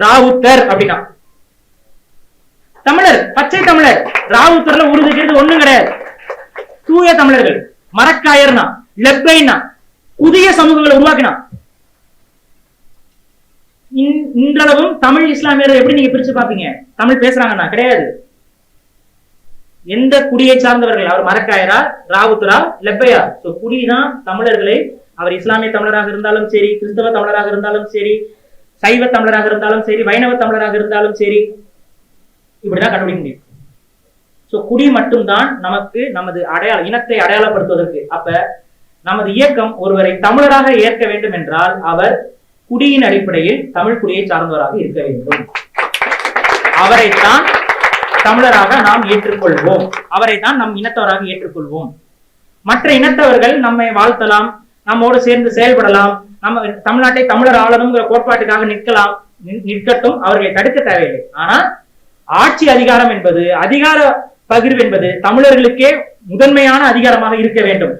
ராவுத்தர் அப்படின்னா. தமிழர் பச்சை தமிழர். ராவுத்தர்ல உருதுக்கிறது ஒண்ணும் கிடையாது. தூய தமிழர்கள். மரக்காயர்னா லெப்பைனா புதிய சமூகங்களை உருவாக்கினா. இன்- இன்றளவும் தமிழ் இஸ்லாமியர்கள் எப்படி நீங்க பிரிச்சு பாப்பீங்க தமிழ் பேசுறாங்கன்னா கிடையாது. எந்த குடியை சார்ந்தவர்கள்? அவர் மரக்காயரா ராவுத்தரா லெப்பையா? சோ குடிதான் தமிழர்களை அவர் இஸ்லாமிய தமிழராக இருந்தாலும் சரி கிறிஸ்தவ தமிழராக இருந்தாலும் சரி சைவ தமிழராக இருந்தாலும் சரி வைணவ தமிழராக இருந்தாலும் சரி இப்படிதான் கண்டுபிடிக்க முடியும். சோ குடி மட்டும்தான் நமக்கு நமது அடையாள இனத்தை அடையாளப்படுத்துவதற்கு. அப்ப நமது இயக்கம் ஒருவரை தமிழராக ஏற்க வேண்டும் என்றால் அவர் குடியின் அடிப்படையில் தமிழ் குடியை சார்ந்தவராக இருக்க வேண்டும். அவரைத்தான் தமிழராக நாம் ஏற்றுக்கொள்வோம். அவரைத்தான் நம் இனத்தவராக ஏற்றுக்கொள்வோம். மற்ற இனத்தவர்கள் நம்மை வாழ்த்தலாம் நம்மோடு சேர்ந்து செயல்படலாம். நம்ம தமிழ்நாட்டை தமிழர் ஆளணுங்கிற கோட்பாட்டுக்காக நிற்கலாம் நிற்- நிற்கட்டும் அவர்களை தடுக்க தேவையில்லை. ஆனா ஆட்சி அதிகாரம் என்பது அதிகார பகிர்வு என்பது தமிழர்களுக்கே முதன்மையான அதிகாரமாக இருக்க வேண்டும்.